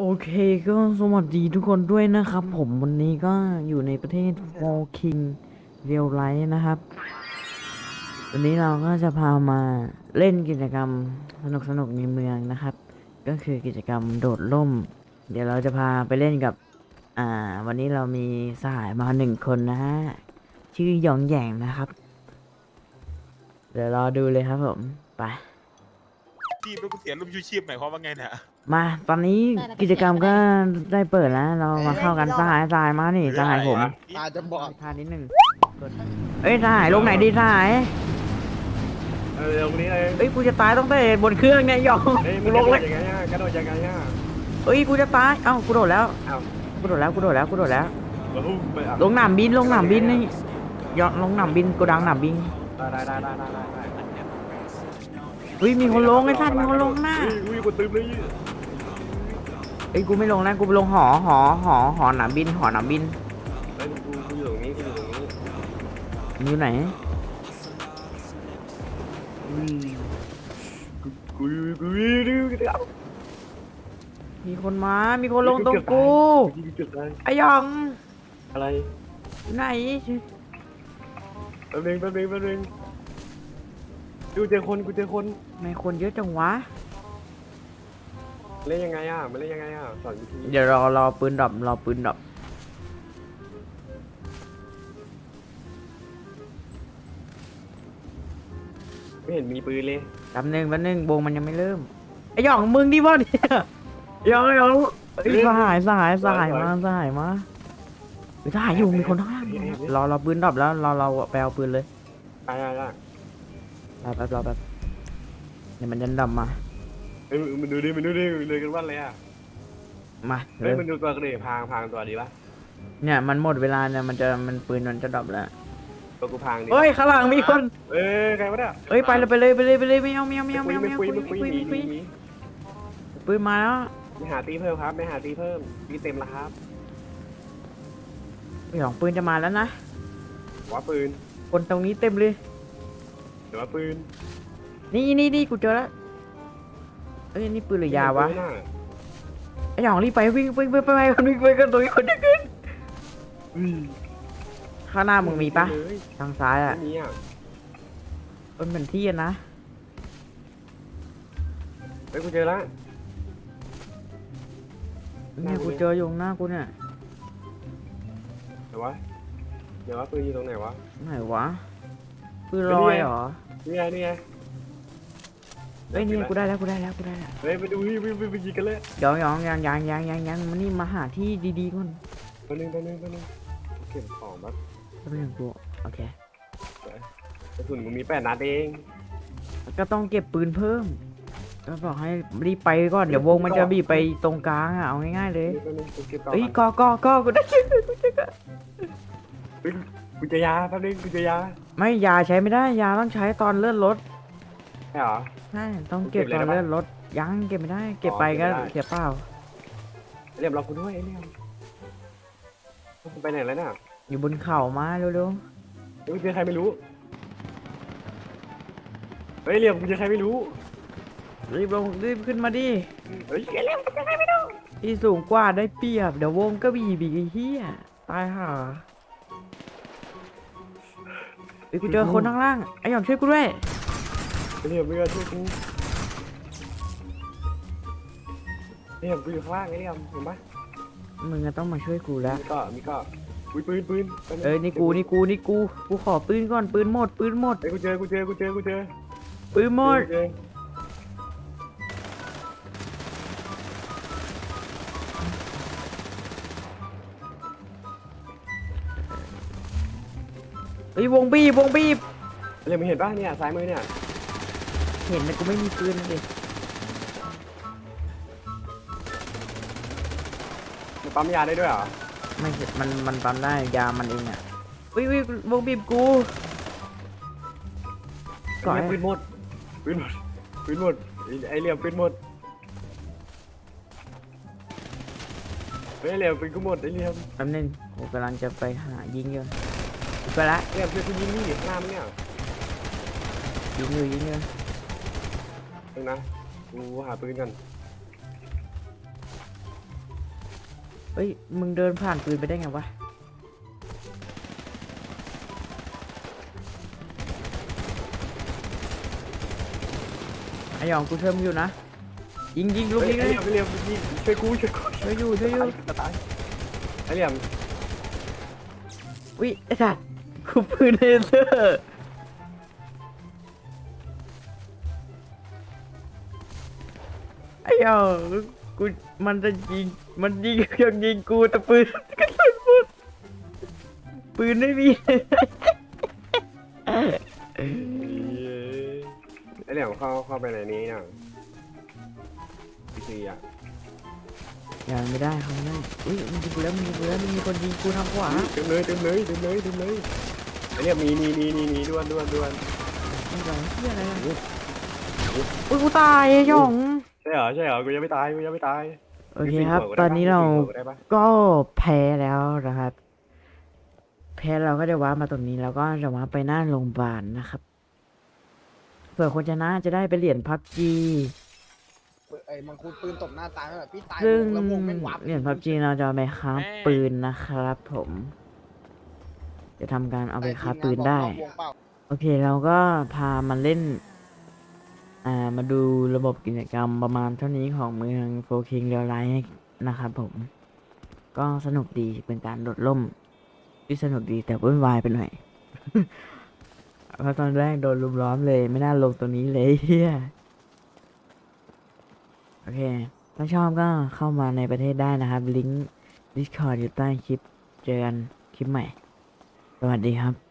โอเคก็สวัสดีทุกคนด้วยนะครับ ผมวันนี้ก็อยู่ในประเทศ Wall King Real Life นะครับ วันนี้เราก็จะพามาเล่นกิจกรรมสนุกสนุกในเมืองนะครับ ก็คือกิจกรรมโดดร่ม เดี๋ยวเราจะพาไปเล่นกับ อ่า วันนี้เรามีสหายมาหนึ่งคนนะฮะชื่อหยองแหยงนะครับ เดี๋ยวรอดูเลยครับผมไป ชีพแล้วกูเสียรูปชูชีพหมายความว่าไงเนี่ยมา ตอนนี้กิจกรรมก็ได้เปิดแล้ว เรามาเข้ากันสหายสหายมานี่สหายผมตาจะบอดทานนิดหนึ่งเอ้ยสหายลงไหนดีสหายเออตรงนี้เลยเอ้ยกูจะตายต้องแต่บนเครื่องเนี่ยหยองเฮ้ยกูมึงลลงงเลเลยยยังไงอะกระโดดยังไงอะเอ้ยกูจะตายเอ้ากูโดดแล้วอ้าวกูโดดแล้วกูโดดแล้วกูโดดแล้วแล้วพุ่งไปอะลงหนามบินลงหนามบินนี่หยองลงหนามบินกูดังหนามบินได้ได้ได้ได้ได้ได้ เฮ้ยมีคนลงไอ้ท่านมีคนลงหน้าอุ้ยกูตึมเลยเอ้กูไม่ลงนะกูไปลงหอหอหอหอหนามบินหอหนามบินเฮ้ยกูกูอยู่ตรงนี้กูอยู่ตรงนี้อยู่ไหนอุ้ยกูกูกูดูกูดูมีคนมา มีคนลงตรงกูไอ้ยองอะไรอยู่ไหนแป๊บนึงแป๊บนึงแป๊บนึง กูเจอคนกูเจอคนทำไมคนเยอะจังวะ เล่นยังไงอะมันเล่นยังไงอะสอนวิธีเดี๋ยวรอรอปืนดรอปรอปืนดรอปไม่เห็นมีปืนเลยแป๊บนึงแป๊บนึงวงมันยังไม่เริ่มไอ้หยองมึงดิวะเนี่ยหยองหยองเอ้ยสหายสหายสหายมาสหายมาเฮ้ยสหายอยู่มีคนข้างล่างรอรอปืนดรอปแล้วรอเราไปเอาปืนเลยได้ได้ได้ รอแป๊บรอแป๊บเดี๋ยวมันจะดรอปมา เฮ้ยมันดูดิมันดูดิเลยกันว่าอะไรอะมาเฮ้เร็ยวมันดูตัวกระเดพางพางตัวดีปะเนี่ยมันหมดเวลาเนี่ยมันจะมันปืนมันจะดรอปแล้วตัวกูพางดีเฮ้ยข้างหลังมีคน เอ้ยใครวะเนี่ยเอ้ยไปเลยไปเลยไปเลยไปเลยไม่เอาไม่เอาไม่เอาไม่เอาไม่ไม่เอาคุยไม่ไม่คุยคุยหนีไม่หคุนียหนีปืนมาแล้วไม่หาตีเพิ่มครับไม่หาตีเพิ่มตีเต็มแล้วครับไอ้หยองปืนจะมาแล้วนะหัวปืนคนตรงนี้เต็มเลย เดี๋ยวว่าปืนนี่นี่นี่กูเจอแล้วเอ้ยนี่ปืนหรือยาวะปืนน่ไอ้หยองรีบไปวิ่งวิ่งไปไปไปคนวิ่งไปกันตรงนี้คนจะขึ้นอุ้ยข้างหน้ามึงมีปะเลยทางซ้ายไม่อะมีอะมันเป็นที่อะนะเฮ้ยกูเจอแล้วเนี่ยกูเจออยู่ข้างหน้ากูเนี่ยเดี๋ยววะเดี๋ยวว่าปืนอยู่ตรงไหนวะไหนวะ ปืนลอยเหรอนี่ไงนี่ไงเอ้ยนี่กูได้แล้วกูได้แล้วกูได้แล้วเฮ้ยไปดูพี่ไปไปไปยิงกันเลยหยองหยองยังยังยังยังยังมันนี่มาหาที่ดีๆก่อนตัวนึงตัวนึงตัวนึงเก็บของแบบก็เป็นกูโอเคกระสุนกูมีแปดนัดเอง ก็ต้องเก็บปืนเพิ่ม ก็บอกให้รีบไปก่อนเดี๋ยววงมันจะบีบไปตรงกลางอะเอาง่ายๆเลยตัวนึงกูเก็บต่อเอ้ยก่อนกอกอกอกูได้ชื่อกูจะกเฮ้ย กูเจะยาแป๊บนึงกูเจะยาไม่ยาใช้ไม่ได้ยาต้องใช้ตอนเลื่อนรถใช่เหรอ ใช่ต้องเก็บเก็ตบอนเลยได้ปะเลื่อนรถยังเก็บไม่ได้ เก็บอ๋อไปก็เก็บไม่ได้ เสียเปล่าเรียบร้อยกูด้วยไอ้เนี่ยกูไปไหนแล้วน่ะอยู่บนเขามาเร็วเฮ้ยกูเจอใครไม่รู้เฮ้ยเรียบกูเจอใครไม่รู้ๆรีบลงรีบขึ้นมาดิเฮ้ยเรียบกูเจอใครไม่รู้ที่สูงกว่าได้เปรียบเดี๋ยววงก็บีบอีกไอ้เหี้ยตายห่า เอ้ยกูเจอคนข้างล่างไอ้หยองช่วยกูด้วยเรียบมึงอะช่วยกูเรียบกูอยู่ข้างล่างไอ้เรียบเห็นปะมึงอะต้องมาช่วยกูแล้ว มีก็มีก็อุ้ยปืนปืนปืเอ้ยนี่กูนี่กูนี่กูกูขอปืนก่อนปืนหมดปืนหมดเฮ้ยกูเจอกูเจอกูเจอกูเจอปืนหมดเจอ ฮ้ยวงบีบวงบีบเรียบมึงเห็นปะเนี่ยซ้ายมือเนี่ยเห็นแต่กูไม่มีปืนเลยมันปั๊มยาได้ด้วยเหรอไม่เห็นมันมันปั๊มได้ยามันเองอะวิวิวงบีบกูก่อนไอ้เหี้ยปืนหมดปืนหมดปืนหมดไอ้ไอ้เรียบปืนหมดเฮ้ยเรียบปืนกูหมดไอ้เรียบแป๊บนึงกูกำลังจะไปหายิงอยู่กู ไปละเรียบช่วยกูยิงนี่ข้างหน้ามึงเนี่ยยิงอยู่ยิงอยู่เองนะกูหาปืนกันเอ้ยมึงเดินผ่านปืนไปได้ไงวะไอหยองกูเชิมอยู่นะยิงยิงลูกเฮ้ยยิงไอ้เลยเหลี่ยมไอ้เหลี่ยมยิงช่วยกูช่วยกูช่วยอยู่ช่วยอยู่จะตายไอ้เหลี่ยมวิไอ้สัตว์ กูปืนเลเซอร์ไอ้หยองกูมันจะยิงมันยิงยังยิงกูแต่ปืนกระสุนหมดปืนไม่มีไอ้เหลี่ยมเข้าเข้าไปในนี้น่ะพีซีอะ ยังไม่ได้เขาไม่ได้อุ้ยมันยิงกูแล้วมันยิงกูแล้วมันมีคนยิงกูทางขวาเต็มเลยเต็มเลยเต็มเลยเต็มเลยไอ้เหลี่ยมมีมีมีมีมีด้วนด้วนด้วนมันจะเฮียอะไรอะอุ้ยกูตายไอ้หยอง ใช่เหรอใช่เหรอกูยังไม่ตายกูยังไม่ตายโอเคครับ ตอนนี้เราได้ปะก็แพ้แล้วนะครับ แพ้เราก็จะว้าร์ปมาตรงนี้แล้วก็จะว้าร์ปไปหน้าโรงพยาบาลนะครับ เผื่อคนชนะจะได้ไปเหรียญพับจี ไอ้มังคุดปืนตบหน้าตายแบบพี่ตายซึ่งแล้ววงแม่งวับเหรียญพับจีเราจะเอาไปค้าฟปืนนะครับผม จะทำการเอาไปค้าฟปืนได้ วงเปล่าโอเคเราก็พามันเล่น อ่ามาดูระบบกิจกรรมประมาณเท่านี้ของเมืองโฟคิงเรียลไลท์นะครับผม ก็สนุกดีเป็นการโดดล่ม ที่สนุกดีแต่วุ่นวายไปหน่อย เพราะตอนแรกโดนลุมล้อมเลย ไม่น่าลงตรงนี้เลยเฮีย โอเค ถ้าชอบก็เข้ามาในประเทศได้นะครับ ลิงก์ Discord อยู่ใต้คลิป เจอกันคลิปใหม่ สวัสดีครับ